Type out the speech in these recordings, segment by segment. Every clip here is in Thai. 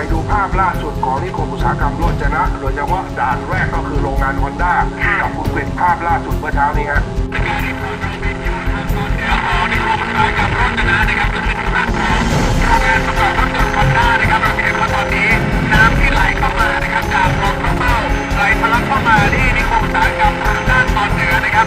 ไปดูภาพล่าสุดของนิคมอุตสาหกรรมโรจนะ โดยเฉพาะด่านแรกก็คือโรงงานฮอนด้าค่ะกับคุณกฤษภาพล่าสุดเมื่อเช้านี้ฮะน้ำที่ไหลเข้ามานะครับจากคลองข้าวเม่าไหลทะลักเข้ามาที่นิคมอุตสาหกรรมทางด้านตอนเหนือนะครับ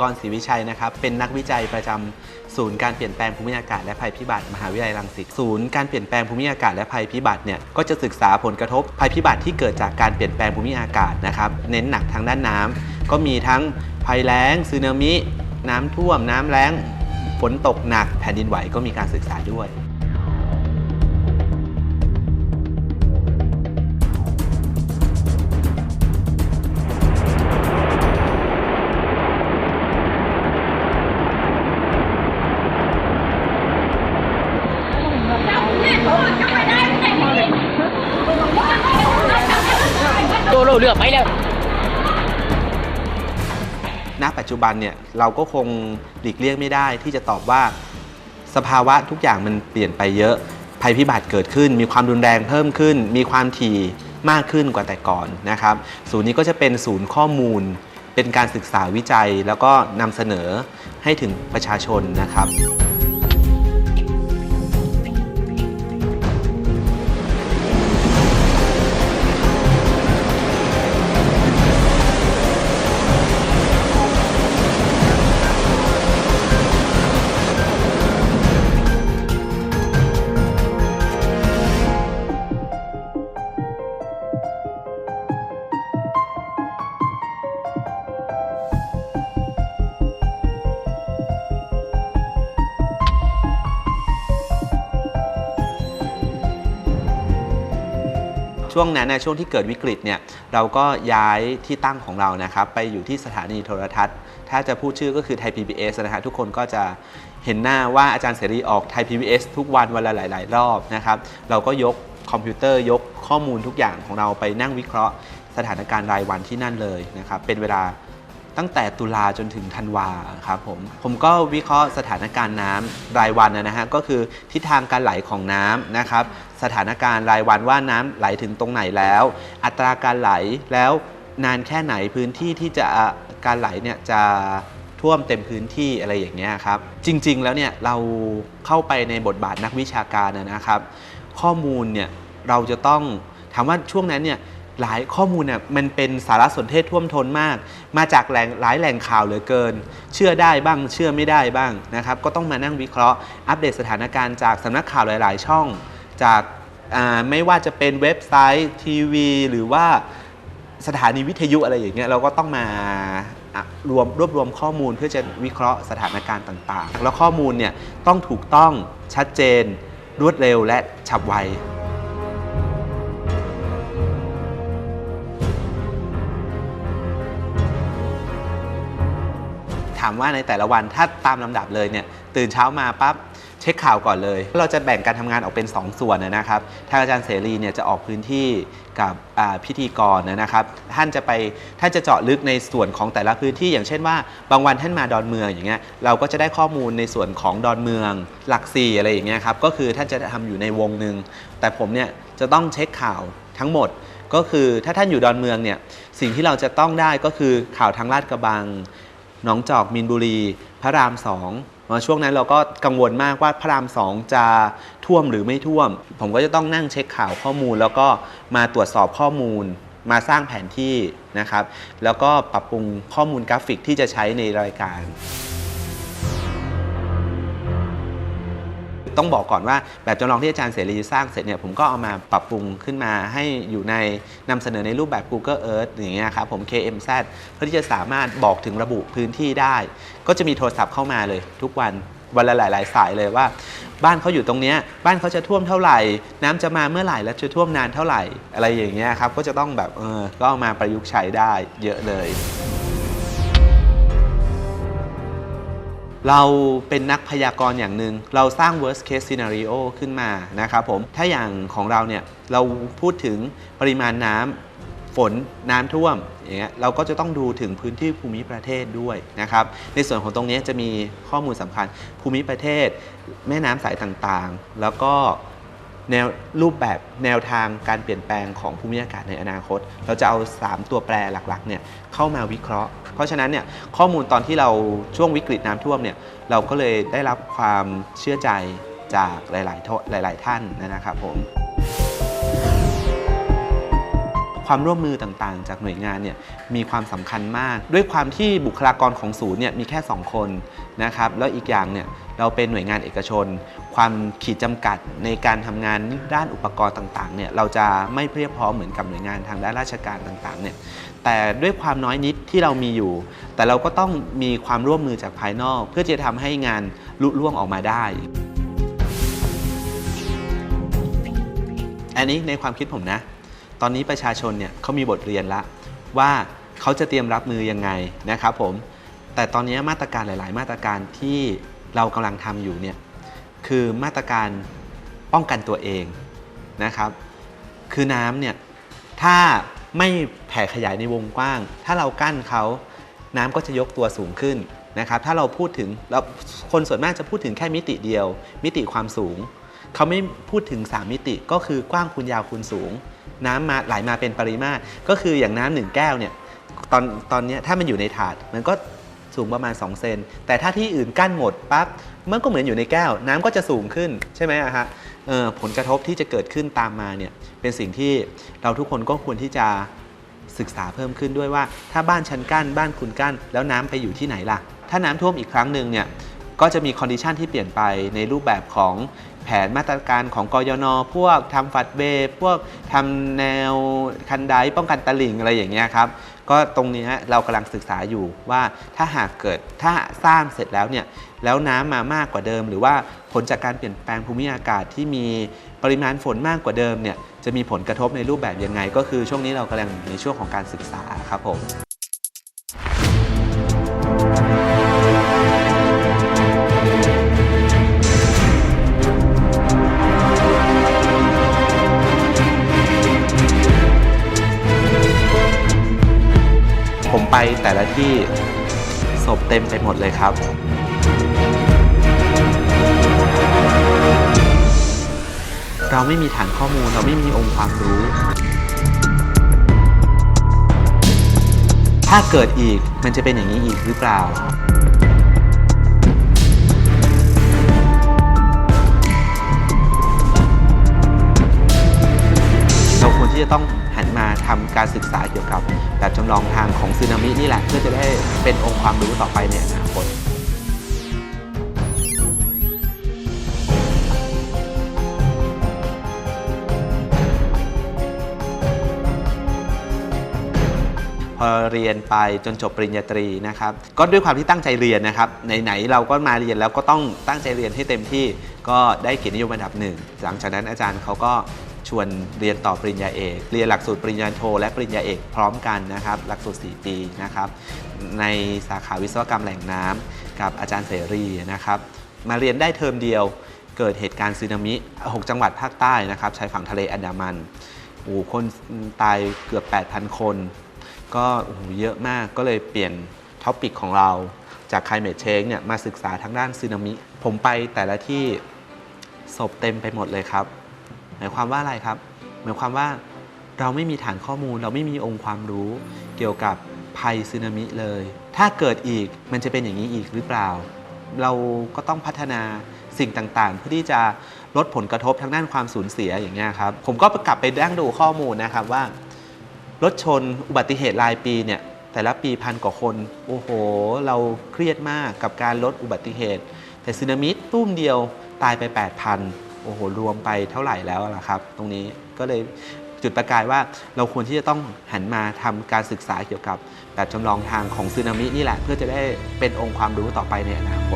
กรศรีวิชัยนะครับ เป็นนักวิจัยประจำศูนย์การเปลี่ยนแปลงภูมิอากาศและภัยพิบัติมหาวิทยาลัยรังสิต ศูนย์การเปลี่ยนแปลงภูมิอากาศและภัยพิบัติเนี่ย ก็จะศึกษาผลกระทบภัยพิบัติที่เกิดจากการเปลี่ยนแปลงภูมิอากาศนะครับ เน้นหนักทางด้านน้ำก็มีทั้งภัยแล้งสึนามิ น้ำท่วม น้ำแล้ง ฝนตกหนัก แผ่นดินไหวก็มีการศึกษาด้วย โดนเราเลือกไปแล้วณปัจจุบันเนี่ยเราก็คงหลีกเลี่ยงไม่ได้ที่จะตอบว่า สภาวะทุกอย่างมันเปลี่ยนไปเยอะภัยพิบัติเกิดขึ้น มีความรุนแรงเพิ่มขึ้น มีความถี่มากขึ้นกว่าแต่ก่อนนะครับ ศูนย์นี้ก็จะเป็นศูนย์ข้อมูล เป็นการศึกษาวิจัย แล้วก็นำเสนอให้ถึงประชาชนนะครับ ช่วงนั้นนะช่วงที่เกิดวิกฤตเนี่ยเราก็ย้ายที่ตั้งของเรานะครับไปอยู่ที่สถานีโทรทัศน์ ถ้าจะพูดชื่อก็คือไทย PBS นะฮะทุกคนก็จะเห็นหน้าว่าอาจารย์เสรีออกไทย PBS ทุกวันวันละหลาย ๆ รอบนะครับเราก็ยกคอมพิวเตอร์ยกข้อมูลทุกอย่างของเราไปนั่งวิเคราะห์ สถานการณ์รายวันที่นั่นเลยนะครับเป็นเวลา ตั้งแต่ตุลาจนถึงธันวาครับผมผมก็วิเคราะห์สถานการณ์น้ำรายวันนะฮะก็คือทิศทางการไหลของน้ำนะครับสถานการณ์รายวันว่าน้ำไหลถึงตรงไหนแล้ว อัตราการไหลแล้วนานแค่ไหนพื้นที่ที่จะการไหลเนี่ยจะท่วมเต็มพื้นที่อะไรอย่างเงี้ยครับจริง ๆ แล้วเนี่ยเราเข้าไปในบทบาทนักวิชาการนะนะครับ ข้อมูลเนี่ยเราจะต้องถามว่าช่วงนั้นเนี่ย หลายข้อมูลเนี่ยมันเป็นสารสนเทศท่วมท้นมาก มาจากแหล่งหลายแหล่งข่าวเหลือเกิน เชื่อได้บ้างเชื่อไม่ได้บ้างนะครับก็ต้องมานั่งวิเคราะห์อัปเดตสถานการณ์จากสำนักข่าวหลาย ๆ ช่อง จากไม่ว่าจะเป็นเว็บไซต์ทีวี หรือว่าสถานีวิทยุอะไรอย่างเงี้ยเราก็ต้องมารวมรวบรวมข้อมูลเพื่อจะวิเคราะห์สถานการณ์ต่าง ๆ แล้วข้อมูลเนี่ยต้องถูกต้องชัดเจนรวดเร็วและฉับไวามว่าในแต่ละวันถ้าตามลำดับเลยเนี่ยตื่นเช้ามาปั๊บเช็คข่าวก่อนเลย เราจะแบ่งการทำงานออกเป็น 2 ส่วนนะครับทางอาจารย์เสรีเนี่ยจะออกพื้นที่กับพิธีกรนะครับ ท่านจะไปท่านจะเจาะลึกในส่วนของแต่ละพื้นที่ อย่างเช่นว่า บางวันท่านมาดอนเมืองอย่างเงี้ยเราก็จะได้ข้อมูลในส่วนของดอนเมือง หลักสี่อะไรอย่างเงี้ยครับก็คือท่านจะทำอยู่ในวงหนึ่งแต่ผมเนี่ยจะต้องเช็คข่าวทั้งหมดก็คือถ้าท่านอยู่ดอนเมืองเนี่ยสิ่งที่เราจะต้องได้ก็คือข่าวทางลาดกระบัง หนองจอกมินบุรี พระรามสองมาช่วงนั้นเราก็กังวลมากว่าพระรามสองจะท่วมหรือไม่ท่วม ผมก็จะต้องนั่งเช็คข่าวข้อมูล แล้วก็มาตรวจสอบข้อมูล มาสร้างแผนที่นะครับ แล้วก็ปรับปรุงข้อมูลกราฟิกที่จะใช้ในรายการ ต้องบอกก่อนว่าแบบจำลองที่อาจารย์เสรีสร้างเสร็จเนี่ยผมก็เอามาปรับปรุงขึ้นมาให้อยู่ในนำเสนอในรูปแบบ Google Earth อย่างเงี้ยครับผม KMZ เพื่อที่จะสามารถบอกถึงระบุพื้นที่ได้ ก็จะมีโทรศัพท์เข้ามาเลยทุกวันวันละหลาย ๆ สายเลยว่า บ้านเขาอยู่ตรงเนี้ยบ้านเขาจะท่วมเท่าไหร่ น้ำจะมาเมื่อไหร่และจะท่วมนานเท่าไหร่ อะไรอย่างเงี้ยครับก็จะต้องแบบเออก็เอามาประยุกต์ใช้ได้เยอะเลย เราเป็นนักพยากรณ์อย่างหนึ่งเราสร้าง worst case scenario ขึ้นมานะครับผมถ้าอย่างของเราเนี่ยเราพูดถึงปริมาณน้ำฝนน้ำท่วมอย่างเงี้ยเราก็จะต้องดูถึงพื้นที่ภูมิประเทศด้วยนะครับ ในส่วนของตรงนี้จะมีข้อมูลสำคัญภูมิประเทศ แม่น้ำสายต่างๆ แล้วก็ แนวรูปแบบแนวทางการเปลี่ยนแปลงของภูมิอากาศในอนาคต เราจะเอา 3 ตัวแปรหลักๆเนี่ยเข้ามาวิเคราะห์ เพราะฉะนั้นเนี่ยข้อมูลตอนที่เราช่วงวิกฤตน้ำท่วมเนี่ยเราก็เลยได้รับความเชื่อใจจากหลายๆหลาย ๆ ท่านนะครับผม ความร่วมมือต่างๆ จากหน่วยงานเนี่ยมีความสำคัญมาก ด้วยความที่บุคลากรของศูนย์เนี่ยมีแค่ 2 คนนะครับแล้วอีกอย่างเนี่ยเราเป็นหน่วยงานเอกชน ความขีดจำกัดในการทำงานด้านอุปกรณ์ต่างๆเนี่ยเราจะไม่เพียบพร้อมเหมือนกับหน่วยงานทางด้านราชการต่างๆเนี่ยแต่ด้วยความน้อยนิดที่เรามีอยู่ แต่เราก็ต้องมีความร่วมมือจากภายนอก เพื่อจะทำให้งานลุล่วงออกมาได้อันนี้ในความคิดผมนะ ตอนนี้ประชาชนเนี่ยเขามีบทเรียนละว่าเขาจะเตรียมรับมือยังไงนะครับผม แต่ตอนนี้มาตรการหลาย ๆ มาตรการที่เรากำลังทำอยู่เนี่ยคือมาตรการป้องกันตัวเองนะครับ คือน้ำเนี่ยถ้าไม่แผ่ขยายในวงกว้าง ถ้าเรากั้นเขาน้ำก็จะยกตัวสูงขึ้นนะครับ ถ้าเราพูดถึงเราคนส่วนมากจะพูดถึงแค่มิติเดียว มิติความสูง เขาไม่พูดถึง 3 มิติก็คือกว้างคูณยาวคูณสูง น้ำมาไหลมาเป็นปริมาตร ก็คืออย่างน้ำหนึ่งแก้วเนี่ยตอนตอนเนี้ยถ้ามันอยู่ในถาดมันก็สูงประมาณ 2 เซน แต่ถ้าที่อื่นกั้นหมดปั๊บมันก็เหมือนอยู่ในแก้ว น้ำก็จะสูงขึ้นใช่ไหมอะฮะเอ่อผลกระทบที่จะเกิดขึ้นตามมาเนี่ยเป็นสิ่งที่เราทุกคนก็ควรที่จะศึกษาเพิ่มขึ้นด้วยว่า ถ้าบ้านชั้นกั้นบ้านคุณกั้น แล้วน้ำไปอยู่ที่ไหนล่ะ ถ้าน้ำท่วมอีกครั้งหนึ่งเนี่ย ก็จะมีคอนดิชันที่เปลี่ยนไปในรูปแบบของแผนมาตรการของกยน พวกทำฟัดเบพวกทำแนวคันไดป้องกันตลิ่งอะไรอย่างเงี้ยครับก็ตรงนี้เรากำลังศึกษาอยู่ว่าถ้าหากเกิดถ้าสร้างเสร็จแล้วเนี่ยแล้วน้ำมามากกว่าเดิม หรือว่าผลจากการเปลี่ยนแปลงภูมิอากาศที่มีปริมาณฝนมากกว่าเดิมเนี่ยจะมีผลกระทบในรูปแบบยังไง ก็คือช่วงนี้เรากำลังในช่วงของการศึกษาครับผม ไปแต่ละที่ศพเต็มไปหมดเลยครับ เราไม่มีฐานข้อมูลเราไม่มีองค์ความรู้ ถ้าเกิดอีกมันจะเป็นอย่างนี้อีกหรือเปล่าเราควรที่จะต้องหันมาทำการศึกษาเกี่ยวกับ แบบจำลองทางของซึนามินี่แหละ เพื่อจะได้เป็นองค์ความรู้ต่อไปในอนาคตพอเรียนไปจนจบปริญญาตรีนะครับ ก็ด้วยความที่ตั้งใจเรียนนะครับไหนๆเราก็มาเรียนแล้วก็ต้องตั้งใจเรียนให้เต็มที่ ก็ได้เกียรตินิยมอันดับหนึ่งหลังจากนั้นอาจารย์เขาก็ ชวนเรียนต่อปริญญาเอก เรียนหลักสูตรปริญญาโท และปริญญาเอกพร้อมกันนะครับ หลักสูตร 4 ปีนะครับ ในสาขาวิศวกรรมแหล่งน้ำกับอาจารย์เสรีนะครับ มาเรียนได้เทอมเดียว เกิดเหตุการณ์สึนามิ 6 จังหวัดภาคใต้นะครับชายฝั่งทะเลอันดามันโอ้คนตายเกือบ 8,000 คน ก็โอ้โหเยอะมากก็เลยเปลี่ยนท็อปิกของเราจาก climate change เนี่ยมาศึกษาทางด้านสึนามิ ผมไปแต่ละที่ศพเต็มไปหมดเลยครับ หมายความว่าอะไรครับ หมายความว่าเราไม่มีฐานข้อมูล เราไม่มีองค์ความรู้เกี่ยวกับภัยสึนามิเลย ถ้าเกิดอีกมันจะเป็นอย่างนี้อีกหรือเปล่า เราก็ต้องพัฒนาสิ่งต่างๆ เพื่อที่จะลดผลกระทบทางด้านความสูญเสียอย่างเงี้ยครับ ผมก็กลับไปดั้งดูข้อมูลนะครับว่ารถชนอุบัติเหตุรายปีเนี่ยแต่ละปีพันกว่าคน โอ้โห เราเครียดมากกับการลดอุบัติเหตุ แต่สึนามิตุ้มเดียวตายไป 8,000 โอ้โหรวมไปเท่าไหร่แล้วล่ะครับ ตรงนี้ก็เลยจุดประกายว่าเราควรที่จะต้องหันมาทำการศึกษาเกี่ยวกับแบบจำลองทางของซึนามินี่แหละ เพื่อจะได้เป็นองค์ความรู้ต่อไปในอนาคต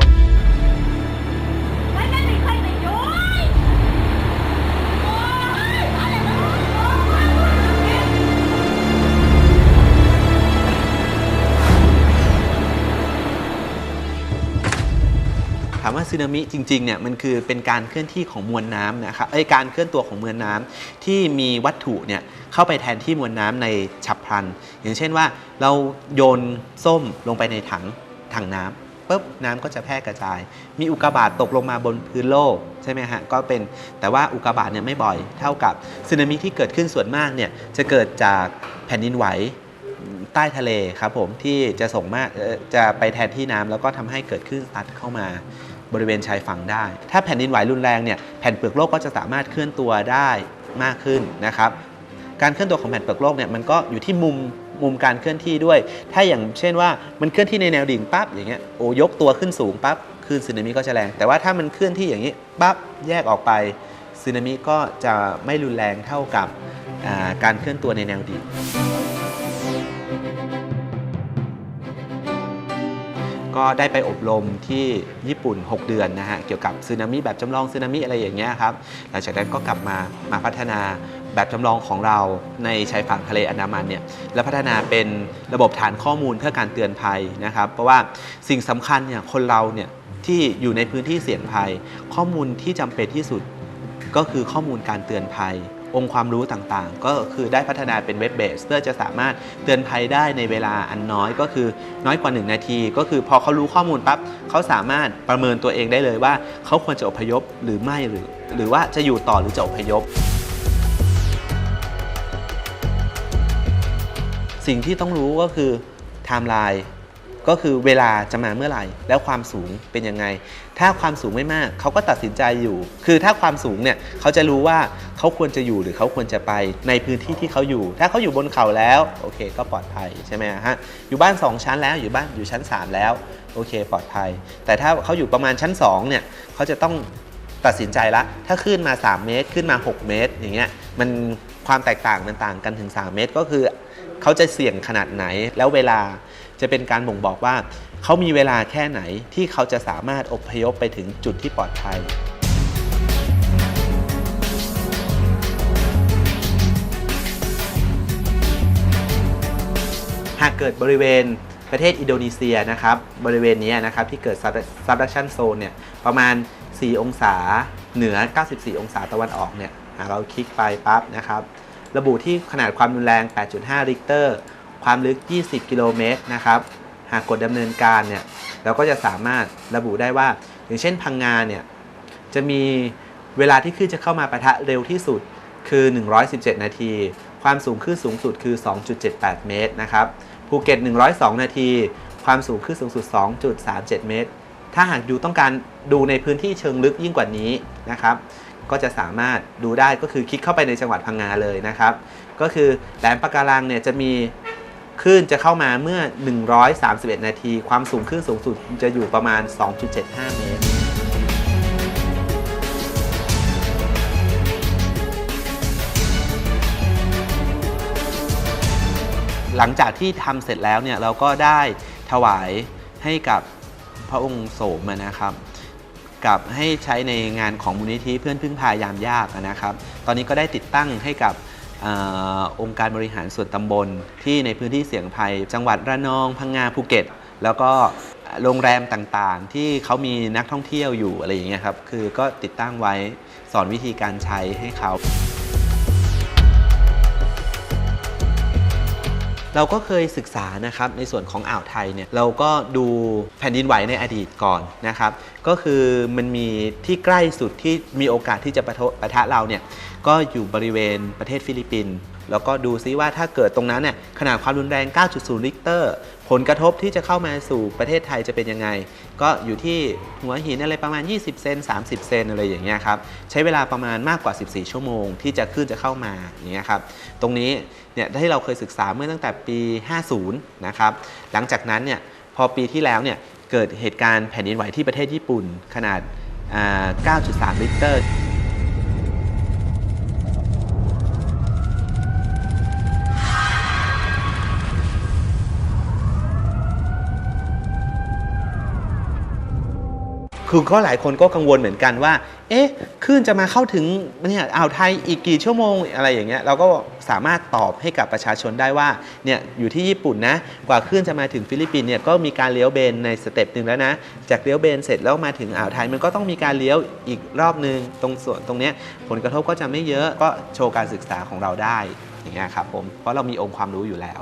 ามว่าสึนามิจริงๆเนี่ยมันคือเป็นการเคลื่อนที่ของมวลน้ำนะครับไอการเคลื่อนตัวของมวลน้ำที่มีวัตถุเนี่ยเข้าไปแทนที่มวลน้ำในฉับพลัน อย่างเช่นว่าเราโยนส้มลงไปในถังถังน้ำปุ๊บน้ำก็จะแพร่กระจาย มีอุกกาบาตตกลงมาบนพื้นโลกใช่ไหมฮะก็เป็นแต่ว่าอุกกาบาตเนี่ยไม่บ่อยเท่ากับสึนามิที่เกิดขึ้นส่วนมากเนี่ยจะเกิดจากแผ่นดินไหวใต้ทะเลครับผมที่จะส่งมากจะไปแทนที่น้ำแล้วก็ทำให้เกิดคลื่นซัดเข้ามา บริเวณชายฝั่งได้ ถ้าแผ่นดินไหวรุนแรงเนี่ยแผ่นเปลือกโลกก็จะสามารถเคลื่อนตัวได้มากขึ้นนะครับการเคลื่อนตัวของแผ่นเปลือกโลกเนี่ยมันก็อยู่ที่มุมมุมการเคลื่อนที่ด้วย ถ้าอย่างเช่นว่ามันเคลื่อนที่ในแนวดิ่งปั๊บอย่างเงี้ยโอ้ยกตัวขึ้นสูงปั๊บคลื่นสึนามิก็จะแรง แต่ว่าถ้ามันเคลื่อนที่อย่างนี้ปั๊บแยกออกไปสึนามิก็จะไม่รุนแรงเท่ากับการเคลื่อนตัวในแนวดิ่ง ก็ได้ไปอบรมที่ญี่ปุ่น 6 เดือนนะฮะเกี่ยวกับสึนามิแบบจำลองสึนามิอะไรอย่างเงี้ยครับหลังจากนั้นก็กลับมามาพัฒนาแบบจำลองของเราในชายฝั่งทะเลอันดามันเนี่ยและพัฒนาเป็นระบบฐานข้อมูลเพื่อการเตือนภัยนะครับ เพราะว่าสิ่งสำคัญเนี่ยคนเราเนี่ยที่อยู่ในพื้นที่เสี่ยงภัย ข้อมูลที่จำเป็นที่สุดก็คือข้อมูลการเตือนภัย องค์ความรู้ต่างๆ ก็คือได้พัฒนาเป็นเว็บเบสเพื่อจะสามารถเตือนภัยได้ในเวลาอันน้อยก็คือน้อยกว่า 1 นาที ก็คือพอเขารู้ข้อมูลปั๊บเขาสามารถประเมินตัวเองได้เลยว่า เขาควรจะอพยพหรือไม่หรือ หรือว่าจะอยู่ต่อหรือจะอพยพ สิ่งที่ต้องรู้ก็คือไทม์ไลน์ก็คือเวลาจะมาเมื่อไหร่ แล้วความสูงเป็นยังไง ถ้าความสูงไม่มาก เขาก็ตัดสินใจอยู่ คือถ้าความสูงเนี่ยเขาจะรู้ว่าเขาควรจะอยู่หรือเขาควรจะไปในพื้นที่ที่เขาอยู่ ถ้าเขาอยู่บนเขาแล้วโอเค ก็ปลอดภัยใช่ไหมฮะอยู่บ้าน 2 ชั้นแล้วอยู่บ้านอยู่ชั้น 3 แล้วโอเค ปลอดภัย แต่ถ้าเขาอยู่ประมาณชั้น2เนี่ยเขาจะต้องตัดสินใจละถ้าขึ้นมา 3 เมตรขึ้นมา 6 เมตรอย่างเงี้ยมันความแตกต่างมันต่างกันถึง 3 เมตรก็คือ เขาจะเสี่ยงขนาดไหนแล้วเวลาจะเป็นการบ่งบอกว่า เขามีเวลาแค่ไหนที่เขาจะสามารถอพยพไปถึงจุดที่ปลอดภัย หากเกิดบริเวณประเทศอินโดนีเซียนะครับ บริเวณนี้นะครับที่เกิด subduction zone เนี่ยประมาณ 4 องศาเหนือ 94 องศาตะวันออกเนี่ยหากเราคลิกไปปั๊บนะครับ ระบุที่ขนาดความรุนแรง 8.5 ริกเตอร์ ความลึก 20 กิโลเมตรนะครับ หากกดดำเนินการเนี่ยเราก็จะสามารถระบุได้ว่า อย่างเช่นพังงาเนี่ยจะมีเวลาที่คลื่นจะเข้ามาปะทะเร็วที่สุดคือ 117 นาที ความสูงคลื่นสูงสุดคือ 2.78 เมตรนะครับภูเก็ต 102 นาที ความสูงคลื่นสูงสุด 2.37 เมตร ถ้าหากยูต้องการดูในพื้นที่เชิงลึกยิ่งกว่านี้นะครับ ก็จะสามารถดูได้ก็คือคลิกเข้าไปในจังหวัดพังงาเลยนะครับ ก็คือแหลมปะการังเนี่ยจะมี คลื่นจะเข้ามาเมื่อ 131 นาที ความสูงคลื่นสูงสุดจะอยู่ประมาณ 2.75 เมตร หลังจากที่ทำเสร็จแล้วเนี่ยเราก็ได้ถวายให้กับพระองค์โสมนะครับกับให้ใช้ในงานของมูลนิธิเพื่อนพึ่งพายามยากนะครับ ตอนนี้ก็ได้ติดตั้งให้กับ อองค์การบริหารส่วนตำบล ที่ในพื้นที่เสี่ยงภัย จังหวัดระนองพังงาภูเก็ต แล้วก็โรงแรมต่างๆ ที่เขามีนักท่องเที่ยวอยู่อะไรอย่างเงี้ยครับคือก็ติดตั้งไว้สอนวิธีการใช้ให้เขา เราก็เคยศึกษานะครับในส่วนของอ่าวไทยเนี่ยเราก็ดูแผ่นดินไหวในอดีตก่อนนะครับ ก็คือมันมีที่ใกล้สุดที่มีโอกาสที่จะปะทะปะทะเราเนี่ย ก็อยู่บริเวณประเทศฟิลิปปินส์แล้วก็ดูซิว่าถ้าเกิดตรงนั้นเนี่ยขนาดความรุนแรง 9.0 ลิกเตอร์ ผลกระทบที่จะเข้ามาสู่ประเทศไทยจะเป็นยังไง ก็อยู่ที่หัวหินอะไรประมาณ 20 เซน 30 เซนอะไรอย่างเงี้ยครับ ใช้เวลาประมาณมากกว่า 14 ชั่วโมงที่จะขึ้นจะเข้ามาอย่างเงี้ยครับ ตรงนี้เนี่ยที่เราเคยศึกษาเมื่อตั้งแต่ปี 50 นะครับ หลังจากนั้นเนี่ยพอปีที่แล้วเนี่ยเกิดเหตุการณ์แผ่นดินไหวที่ประเทศญี่ปุ่นขนาด 9.3 ลิกเตอร์ คือก็หลายคนก็กังวลเหมือนกันว่า เอ๊ะคลื่นจะมาเข้าถึงเนี่ยอ่าวไทยอีกกี่ชั่วโมงอะไรอย่างเงี้ยเราก็สามารถตอบให้กับประชาชนได้ว่าเนี่ยอยู่ที่ญี่ปุ่นนะกว่าคลื่นจะมาถึงฟิลิปปินส์เนี่ยก็มีการเลี้ยวเบนในสเต็ปหนึ่งแล้วนะ จากเลี้ยวเบนเสร็จแล้วมาถึงอ่าวไทยมันก็ต้องมีการเลี้ยวอีกรอบหนึ่งตรงส่วนตรงเนี้ยผลกระทบก็จะไม่เยอะก็โชว์การศึกษาของเราได้อย่างเงี้ยครับผมเพราะเรามีองค์ความรู้อยู่แล้ว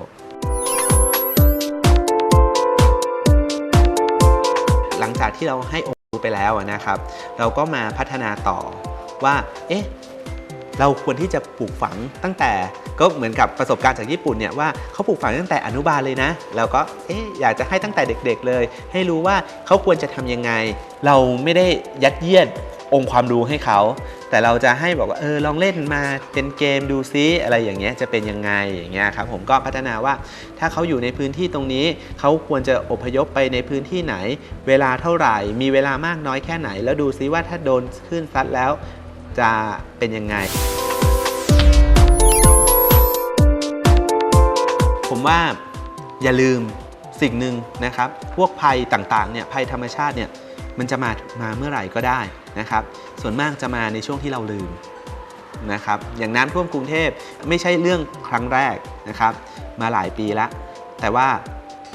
หลังจากที่เราให้ ไปแล้วนะครับ เราก็มาพัฒนาต่อว่า เอ๊ะ เราควรที่จะปลูกฝังตั้งแต่ก็เหมือนกับประสบการณ์จากญี่ปุ่นเนี่ยว่าเขาปลูกฝังตั้งแต่อนุบาลเลยนะ เราก็เอ๊ะอยากจะให้ตั้งแต่เด็กๆเลย ให้รู้ว่าเขาควรจะทำยังไง เราไม่ได้ยัดเยียด องค์ความรู้ให้เขา แต่เราจะให้บอกว่าเออลองเล่นมาเป็นเกมดูซิอะไรอย่างเงี้ยจะเป็นยังไงอย่างเงี้ยครับผมก็พัฒนาว่าถ้าเขาอยู่ในพื้นที่ตรงนี้ เขาควรจะอพยพไปในพื้นที่ไหน เวลาเท่าไหร่ มีเวลามากน้อยแค่ไหน แล้วดูซิว่าถ้าโดนคลื่นซัดแล้วจะเป็นยังไงผมว่าอย่าลืมสิ่งหนึ่งนะครับ พวกภัยต่างๆเนี่ยภัยธรรมชาติเนี่ย มันจะมามาเมื่อไหร่ก็ได้นะครับ ส่วนมากจะมาในช่วงที่เราลืมนะครับ อย่างน้ำท่วมกรุงเทพไม่ใช่เรื่องครั้งแรกนะครับ มาหลายปีแล้วแต่ว่า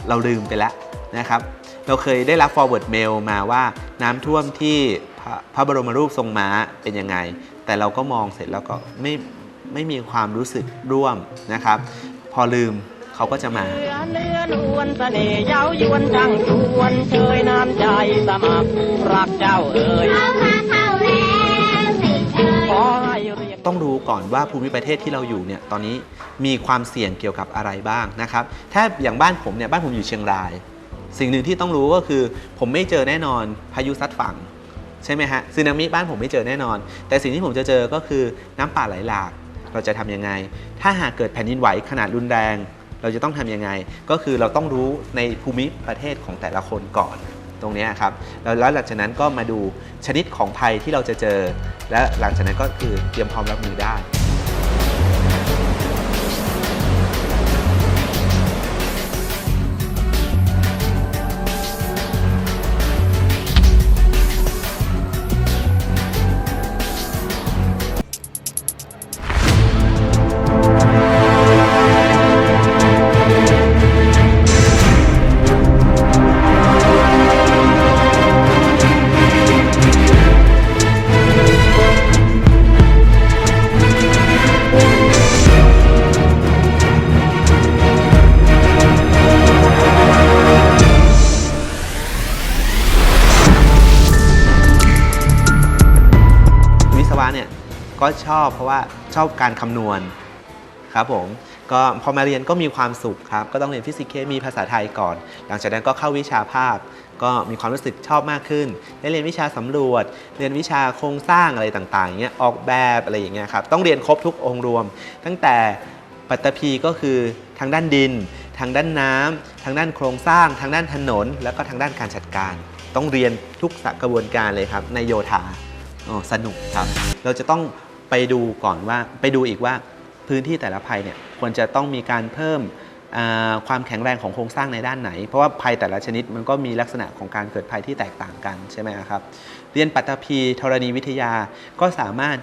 เราลืมไปแล้วนะครับ เราเคยได้รับ forward mail มาว่าน้ำท่วมที่พระพระบรมรูปทรงม้าเป็นยังไง แต่เราก็มองเสร็จแล้วก็ไม่ไม่มีความรู้สึกร่วมนะครับ พอลืมเขาก็จะมา เนื้อเนื้อนวลเสน่ห์เย้ายวนช่างชวนเชยน้ำใจสมัครรักเจ้าเอ่ยเข้ามาเข้าแล้วสิเอ่ยขอให้เรียกต้องรู้ก่อนว่าภูมิประเทศที่เราอยู่เนี่ยตอนนี้มีความเสี่ยงเกี่ยวกับอะไรบ้างนะครับ ถ้าอย่างบ้านผมเนี่ยบ้านผมอยู่เชียงราย สิ่งหนึ่งที่ต้องรู้ก็คือ ผมไม่เจอแน่นอนพายุซัดฝั่งใช่ไหมฮะซึนามิบ้านผมไม่เจอแน่นอน แต่สิ่งที่ผมจะเจอก็คือน้ำป่าไหลหลาก เราจะทำยังไง ถ้าหากเกิดแผ่นดินไหวขนาดรุนแรง เราจะต้องทำยังไง ก็คือเราต้องรู้ในภูมิประเทศของแต่ละคนก่อนตรงนี้ครับแล้วแล้วหลังจากนั้นก็มาดูชนิดของภัยที่เราจะเจอ และหลังจากนั้นก็คือเตรียมพร้อมรับมือได้ ก็ชอบเพราะว่าชอบการคำนวณครับผมก็พอมาเรียนก็มีความสุขครับ ก็ต้องเรียนฟิสิกส์เคมีภาษาไทยก่อน หลังจากนั้นก็เข้าวิชาภาพ ก็มีความรู้สึกชอบมากขึ้น ได้เรียนวิชาสำรวจ เรียนวิชาโครงสร้างอะไรต่างๆอย่างเงี้ยออกแบบอะไรอย่างเงี้ยครับต้องเรียนครบทุกองค์รวม ตั้งแต่ปัตตภีก็คือทางด้านดิน ทางด้านน้ำทางด้านโครงสร้าง ทางด้านถนน แล้วก็ทางด้านการจัดการ ต้องเรียนทุกกระบวนการเลยครับในโยธาอ๋อสนุกครับ เราจะต้อง ไปดูก่อนว่าไปดูอีกว่าพื้นที่แต่ละภัยเนี่ยควรจะต้องมีการเพิ่มความแข็งแรงของโครงสร้างในด้านไหน เพราะว่าภัยแต่ละชนิดมันก็มีลักษณะของการเกิดภัยที่แตกต่างกันใช่ไหมครับ เรียนปัตภีธรณีวิทยาก็สามารถ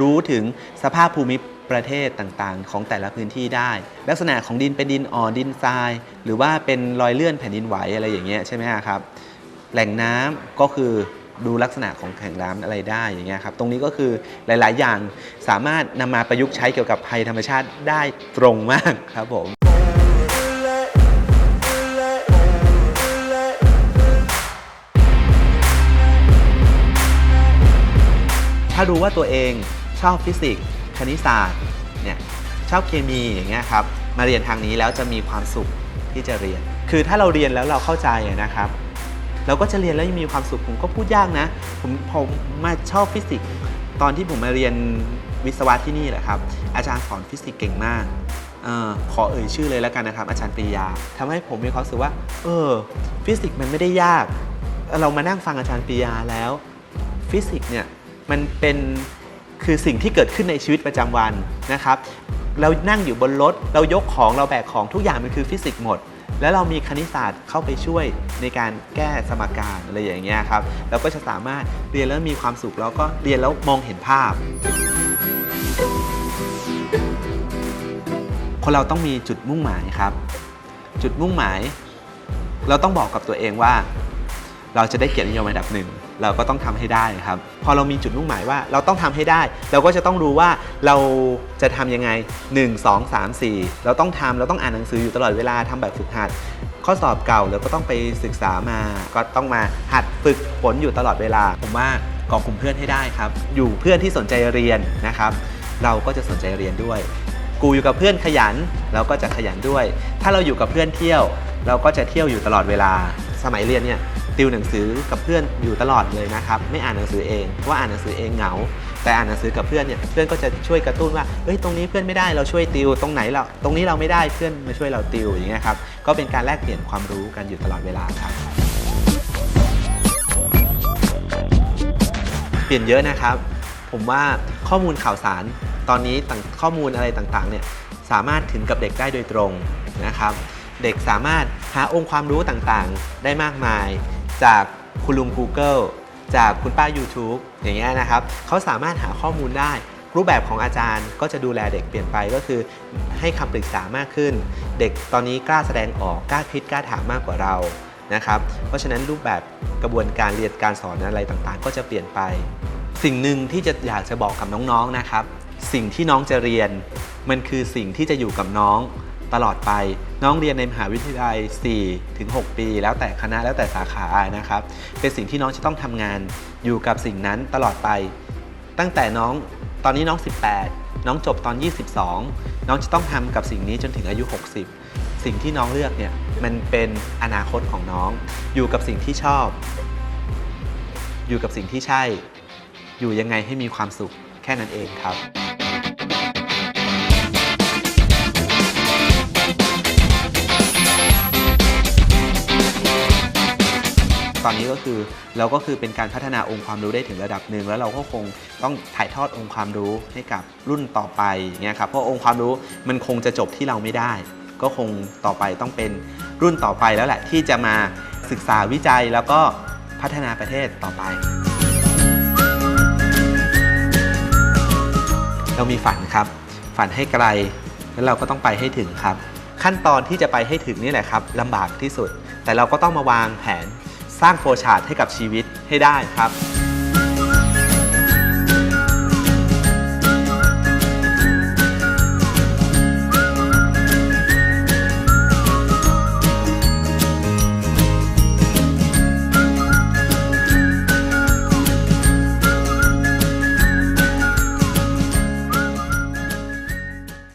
รู้ถึงสภาพภูมิประเทศต่างๆ ของแต่ละพื้นที่ได้ ลักษณะของดินเป็นดินอ่อนดินทราย หรือว่าเป็นรอยเลื่อนแผ่นดินไหวอะไรอย่างเงี้ยใช่ไหมครับแหล่งน้ำก็คือ ดูลักษณะของแหล่งน้ำอะไรได้อย่างเงี้ยครับตรงนี้ก็คือหลาย ๆ อย่างสามารถนำมาประยุกต์ใช้เกี่ยวกับภัยธรรมชาติได้ตรงมากครับผมถ้ารู้ว่าตัวเองชอบฟิสิกส์คณิตศาสตร์เนี่ยชอบเคมีอย่างเงี้ยครับมาเรียนทางนี้แล้วจะมีความสุขที่จะเรียน คือถ้าเราเรียนแล้วเราเข้าใจนะครับ เราก็จะเรียนแล้วยังมีความสุขผมก็พูดยากนะ ผมผมมาชอบฟิสิกส์ตอนที่ผมมาเรียนวิศวะที่นี่แหละครับ อาจารย์สอนฟิสิกส์เก่งมากออขอเอ่ยชื่อเลยแล้วกันนะครับ อาจารย์ปริยาทำให้ผมมีความรู้สึกว่า เออ ฟิสิกส์มันไม่ได้ยาก เรามานั่งฟังอาจารย์ปริยาแล้ว ฟิสิกส์เนี่ยมันเป็นคือสิ่งที่เกิดขึ้นในชีวิตประจำวันนะครับ เรานั่งอยู่บนรถ เรายกของเราแบกของทุกอย่างมันคือฟิสิกส์หมด แล้วเรามีคณิตศาสตร์เข้าไปช่วยในการแก้สมการอะไรอย่างเงี้ยครับเราก็จะสามารถเรียนแล้วมีความสุขแล้วก็เรียนแล้วมองเห็นภาพ คนเราต้องมีจุดมุ่งหมายครับ จุดมุ่งหมาย เราต้องบอกกับตัวเองว่า เราจะได้เกียรตินิยมอันดับหนึ่งเราก็ต้องทำให้ได้ครับ พอเรามีจุดมุ่งหมายว่าเราต้องทำให้ได้ เราก็จะต้องรู้ว่าเราจะทำยังไง 1 2 3 4 เราต้องทำเราต้องอ่านหนังสืออยู่ตลอดเวลาทำแบบฝึกหัดข้อสอบเก่าเราก็ต้องไปศึกษามา ก็ต้องมาหัดฝึกฝนอยู่ตลอดเวลา ผมว่ากองกลุ่มเพื่อนให้ได้ครับ อยู่เพื่อนที่สนใจเรียนนะครับ เราก็จะสนใจเรียนด้วย กูอยู่กับเพื่อนขยัน เราก็จะขยันด้วย ถ้าเราอยู่กับเพื่อนเที่ยว เราก็จะเที่ยวอยู่ตลอดเวลา สมัยเรียนเนี่ยติวหนังสือกับเพื่อนอยู่ตลอดเลยนะครับไม่อ่านหนังสือเองเพราะว่าอ่านหนังสือเองเหงา แต่อ่านหนังสือกับเพื่อนเนี่ยเพื่อนก็จะช่วยกระตุ้นว่าเอ้ยตรงนี้เพื่อนไม่ได้เราช่วยติวตรงไหนเราตรงนี้เราไม่ได้เพื่อนมาช่วยเราติวอย่างเงี้ยครับก็เป็นการแลกเปลี่ยนความรู้กันอยู่ตลอดเวลาครับเปลี่ยนเยอะนะครับ ผมว่าข้อมูลข่าวสารตอนนี้ต่างข้อมูลอะไรต่างๆเนี่ยสามารถถึงกับเด็กได้โดยตรงนะครับ เด็กสามารถหาองค์ความรู้ต่างๆ ได้มากมาย จากคุณลุง Google จากคุณป้า YouTube อย่างเงี้ยนะครับเขาสามารถหาข้อมูลได้ รูปแบบของอาจารย์ก็จะดูแลเด็กเปลี่ยนไปก็คือให้คำปรึกษามากขึ้น เด็กตอนนี้กล้าแสดงออกกล้าคิดกล้าถามมากกว่าเรานะครับเพราะฉะนั้นรูปแบบกระบวนการเรียนการสอนอะไรต่างๆ ก็จะเปลี่ยนไป สิ่งหนึ่งที่จะอยากจะบอกกับน้องๆนะครับ สิ่งที่น้องจะเรียน มันคือสิ่งที่จะอยู่กับน้อง ตลอดไป น้องเรียนในมหาวิทยาลัย 4 ถึง 6 ปี แล้วแต่คณะแล้วแต่สาขานะครับ เป็นสิ่งที่น้องจะต้องทำงานอยู่กับสิ่งนั้นตลอดไป ตั้งแต่น้องตอนนี้น้อง 18 น้องจบตอน 22 น้องจะต้องทำกับสิ่งนี้จนถึงอายุ 60 สิ่งที่น้องเลือกเนี่ยมันเป็นอนาคตของน้อง อยู่กับสิ่งที่ชอบ อยู่กับสิ่งที่ใช่ อยู่ยังไงให้มีความสุขแค่นั้นเองครับ ตอนนี้ก็คือเราก็คือเป็นการพัฒนาองค์ความรู้ได้ถึงระดับหนึ่งแล้วเราก็คงต้องถ่ายทอดองค์ความรู้ให้กับรุ่นต่อไปอย่างเงี้ยครับเพราะองค์ความรู้มันคงจะจบที่เราไม่ได้ ก็คงต่อไปต้องเป็นรุ่นต่อไปแล้วแหละที่จะมาศึกษาวิจัยแล้วก็พัฒนาประเทศต่อไป เรามีฝันครับ ฝันให้ไกลแล้วเราก็ต้องไปให้ถึงครับ ขั้นตอนที่จะไปให้ถึงนี่แหละครับลำบากที่สุด แต่เราก็ต้องมาวางแผน สร้างโฟร์ชาร์ดให้กับชีวิตให้ได้ครับ